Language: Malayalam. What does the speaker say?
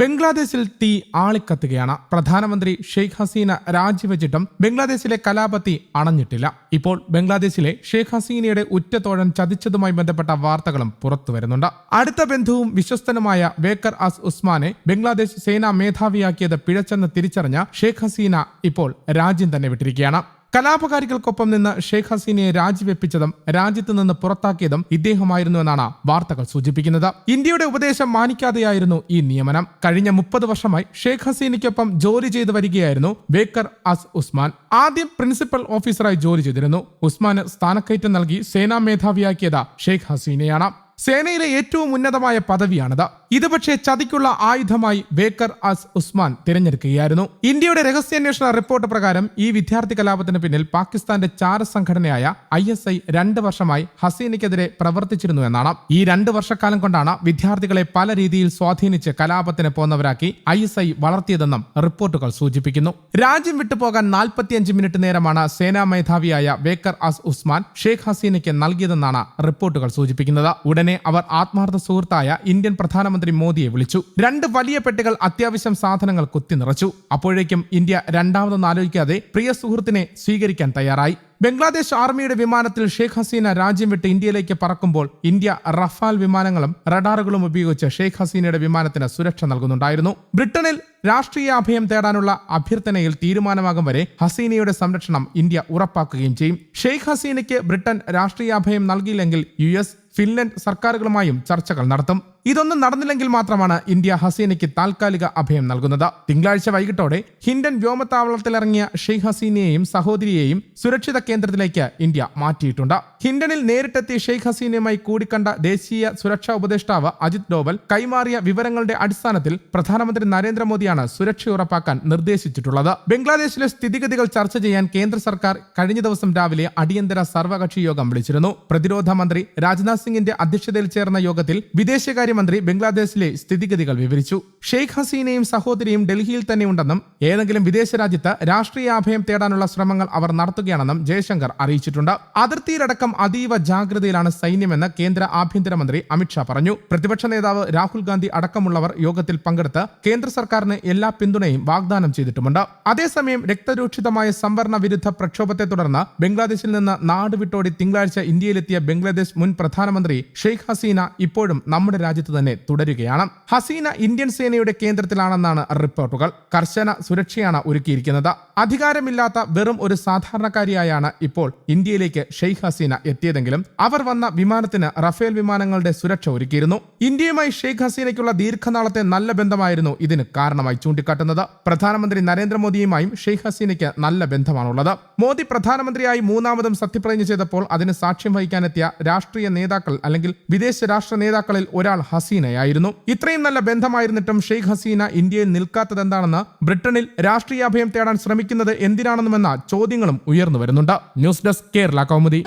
ബംഗ്ലാദേശിൽ തീ ആളിക്കത്തുകയാണ്. പ്രധാനമന്ത്രി ഷെയ്ഖ് ഹസീന രാജിവെച്ചിട്ടും ബംഗ്ലാദേശിലെ കലാപത്തി അണഞ്ഞിട്ടില്ല. ഇപ്പോൾ ബംഗ്ലാദേശിലെ ഷെയ്ഖ് ഹസീനയുടെ ഉറ്റത്തോഴൻ ചതിച്ചതുമായി ബന്ധപ്പെട്ട വാർത്തകളും പുറത്തു വരുന്നുണ്ട്. അടുത്ത ബന്ധുവും വിശ്വസ്തനുമായ ബേക്കർ അസ് ഉസ്മാനെ ബംഗ്ലാദേശ് സേനാ മേധാവിയാക്കിയത് പിഴച്ചെന്ന് തിരിച്ചറിഞ്ഞ ഷെയ്ഖ് ഹസീന ഇപ്പോൾ രാജ്യം തന്നെ വിട്ടിരിക്കുകയാണ്. കലാപകാരികൾക്കൊപ്പം നിന്ന് ഷെയ്ഖ് ഹസീനയെ രാജിവെപ്പിച്ചതും രാജ്യത്ത് നിന്ന് പുറത്താക്കിയതും ഇദ്ദേഹമായിരുന്നുവെന്നാണ് വാർത്തകൾ സൂചിപ്പിക്കുന്നത്. ഇന്ത്യയുടെ ഉപദേശം മാനിക്കാതെയായിരുന്നു ഈ നിയമനം. കഴിഞ്ഞ മുപ്പത് വർഷമായി ഷെയ്ഖ് ഹസീനയ്ക്കൊപ്പം ജോലി ചെയ്തു വരികയായിരുന്നു ബേക്കർ അസ് ഉസ്മാൻ. ആദ്യം പ്രിൻസിപ്പൽ ഓഫീസറായി ജോലി ചെയ്തിരുന്നു. ഉസ്മാന് സ്ഥാനക്കയറ്റം നൽകി സേനാ മേധാവിയാക്കിയത് ഷെയ്ഖ് ഹസീനയാണ്. സേനയിലെ ഏറ്റവും ഉന്നതമായ പദവിയാണിത്. ഇത് പക്ഷേ ചതിക്കുള്ള ആയുധമായി ബേക്കർ അസ് ഉസ്മാൻ തിരഞ്ഞെടുക്കുകയായിരുന്നു. ഇന്ത്യയുടെ രഹസ്യാന്വേഷണ റിപ്പോർട്ട് പ്രകാരം ഈ വിദ്യാർത്ഥി കലാപത്തിന് പിന്നിൽ പാകിസ്ഥാന്റെ ചാര സംഘടനയായ ഐ എസ് ഐ രണ്ട് വർഷമായി ഹസീനയ്ക്കെതിരെ പ്രവർത്തിച്ചിരുന്നു എന്നാണ്. ഈ രണ്ട് വർഷക്കാലം കൊണ്ടാണ് വിദ്യാർത്ഥികളെ പല രീതിയിൽ സ്വാധീനിച്ച് കലാപത്തിന് പോന്നവരാക്കി ഐ എസ് ഐ വളർത്തിയതെന്നും റിപ്പോർട്ടുകൾ സൂചിപ്പിക്കുന്നു. രാജ്യം വിട്ടുപോകാൻ നാൽപ്പത്തിയഞ്ച് മിനിറ്റ് നേരമാണ് സേനാ മേധാവിയായ ബേക്കർ അസ് ഉസ്മാൻ ഷെയ്ഖ് ഹസീനയ്ക്ക് നൽകിയതെന്നാണ് റിപ്പോർട്ടുകൾ സൂചിപ്പിക്കുന്നത്. ഉടനെ അവർ ആത്മാർത്ഥ സുഹൃത്തായ ഇന്ത്യൻ പ്രധാനമന്ത്രി മോദിയെ വിളിച്ചു. രണ്ട് വലിയ പെട്ടികൾ അത്യാവശ്യം സാധനങ്ങൾ കുത്തി നിറച്ചു. അപ്പോഴേക്കും ഇന്ത്യ രണ്ടാമതൊന്നും ആലോചിക്കാതെ പ്രിയ സുഹൃത്തിനെ സ്വീകരിക്കാൻ തയ്യാറായി. ബംഗ്ലാദേശ് ആർമിയുടെ വിമാനത്തിൽ ഷെയ്ഖ് ഹസീന രാജ്യം വിട്ട് ഇന്ത്യയിലേക്ക് പറക്കുമ്പോൾ ഇന്ത്യ റഫാൽ വിമാനങ്ങളും റഡാറുകളും ഉപയോഗിച്ച് ഷെയ്ഖ് ഹസീനയുടെ വിമാനത്തിന് സുരക്ഷ നൽകുന്നുണ്ടായിരുന്നു. ബ്രിട്ടനിൽ രാഷ്ട്രീയ അഭയം തേടാനുള്ള അഭ്യർത്ഥനയിൽ തീരുമാനമാകും വരെ ഹസീനയുടെ സംരക്ഷണം ഇന്ത്യ ഉറപ്പാക്കുകയും ചെയ്യും. ഷെയ്ഖ് ഹസീനയ്ക്ക് ബ്രിട്ടൻ രാഷ്ട്രീയ അഭയം നൽകിയില്ലെങ്കിൽ യു ഫിൻലൻഡ് സർക്കാരുകളുമായും ചർച്ചകൾ നടത്തും ഇതൊന്നും നടന്നില്ലെങ്കിൽ മാത്രമാണ് ഇന്ത്യ ഹസീനയ്ക്ക് താൽക്കാലിക അഭയം നൽകുന്നത്. തിങ്കളാഴ്ച വൈകിട്ടോടെ ഹിൻഡൻ വ്യോമത്താവളത്തിലിറങ്ങിയ ഷെയ്ഖ് ഹസീനയെയും സഹോദരിയെയും സുരക്ഷിത കേന്ദ്രത്തിലേക്ക് ഇന്ത്യ മാറ്റിയിട്ടുണ്ട്. ഹിൻഡനിൽ നേരിട്ടെത്തി ഷെയ്ഖ് ഹസീനയുമായി കൂടിക്കണ്ട ദേശീയ സുരക്ഷാ ഉപദേഷ്ടാവ് അജിത് ഡോവൽ കൈമാറിയ വിവരങ്ങളുടെ അടിസ്ഥാനത്തിൽ പ്രധാനമന്ത്രി നരേന്ദ്രമോദിയാണ് സുരക്ഷ ഉറപ്പാക്കാൻ നിർദ്ദേശിച്ചിട്ടുള്ളത്. ബംഗ്ലാദേശിലെ സ്ഥിതിഗതികൾ ചർച്ച ചെയ്യാൻ കേന്ദ്ര സർക്കാർ കഴിഞ്ഞ ദിവസം രാവിലെ അടിയന്തര സർവകക്ഷി യോഗം വിളിച്ചിരുന്നു. പ്രതിരോധ മന്ത്രി രാജ്നാഥ് സിംഗിന്റെ അധ്യക്ഷതയിൽ ചേർന്ന യോഗത്തിൽ വിദേശകാര്യമന്ത്രി ബംഗ്ലാദേശിലെ സ്ഥിതിഗതികൾ വിവരിച്ചു. ഷെയ്ഖ് ഹസീനയും സഹോദരിയും ഡൽഹിയിൽ തന്നെ ഉണ്ടെന്നും ഏതെങ്കിലും വിദേശ രാജ്യത്ത് രാഷ്ട്രീയ അഭയം തേടാനുള്ള ശ്രമങ്ങൾ അവർ നടത്തുകയാണെന്നും ജയശങ്കർ അറിയിച്ചിട്ടുണ്ട്. അതിർത്തിയിലടക്കം അതീവ ജാഗ്രതയിലാണ് സൈന്യമെന്ന് കേന്ദ്ര ആഭ്യന്തരമന്ത്രി അമിത്ഷാ പറഞ്ഞു. പ്രതിപക്ഷ നേതാവ് രാഹുൽ ഗാന്ധി അടക്കമുള്ളവർ യോഗത്തിൽ പങ്കെടുത്ത് കേന്ദ്ര സർക്കാരിന് എല്ലാ പിന്തുണയും വാഗ്ദാനം ചെയ്തിട്ടുമുണ്ട്. അതേസമയം രക്തരൂക്ഷിതമായ സംവരണ വിരുദ്ധ പ്രക്ഷോഭത്തെ തുടർന്ന് ബംഗ്ലാദേശിൽ നിന്ന് നാടുവിട്ടോടി തിങ്കളാഴ്ച ഇന്ത്യയിലെത്തിയ ബംഗ്ലാദേശ് മുൻ പ്രധാനമന്ത്രി ഷെയ്ഖ് ഹസീന ഇപ്പോഴും നമ്മുടെ രാജ്യത്ത് തന്നെ തുടരുകയാണ്. ഹസീന ഇന്ത്യൻ സേനയുടെ കേന്ദ്രത്തിലാണെന്നാണ് റിപ്പോർട്ടുകൾ. കർശന സുരക്ഷയാണ് ഒരുക്കിയിരിക്കുന്നത്. അധികാരമില്ലാത്ത വെറും ഒരു സാധാരണക്കാരിയായാണ് ഇപ്പോൾ ഇന്ത്യയിലേക്ക് ഷെയ്ഖ് ഹസീന എത്തിയതെങ്കിലും അവർ വന്ന വിമാനത്തിന് റഫേൽ വിമാനങ്ങളുടെ സുരക്ഷ ഒരുക്കിയിരുന്നു. ഇന്ത്യയുമായി ഷെയ്ഖ് ഹസീനയ്ക്കുള്ള ദീർഘനാളത്തെ നല്ല ബന്ധമായിരുന്നു ഇതിന് കാരണമായി ചൂണ്ടിക്കാട്ടുന്നത്. പ്രധാനമന്ത്രി നരേന്ദ്രമോദിയുമായും ഷെയ്ഖ് ഹസീനയ്ക്ക് നല്ല ബന്ധമാണുള്ളത്. മോദി പ്രധാനമന്ത്രിയായി മൂന്നാമതും സത്യപ്രതിജ്ഞ ചെയ്തപ്പോൾ അതിന് സാക്ഷ്യം വഹിക്കാനെത്തിയ രാഷ്ട്രീയ നേതാക്കൾ അല്ലെങ്കിൽ വിദേശ രാഷ്ട്ര നേതാക്കളിൽ ഒരാൾ ഹസീനയായിരുന്നു. ഇത്രയും നല്ല ബന്ധമായിരുന്നിട്ടും ഷെയ്ഖ് ഹസീന ഇന്ത്യയിൽ നിൽക്കാത്തതെന്താണെന്ന് ബ്രിട്ടനിൽ രാഷ്ട്രീയ അഭയം തേടാൻ ശ്രമിക്കുന്നത് എന്തിനാണെന്നുമെന്ന ചോദ്യങ്ങളും ഉയർന്നു വരുന്നുണ്ട്. News desk Kerala Kaumudi.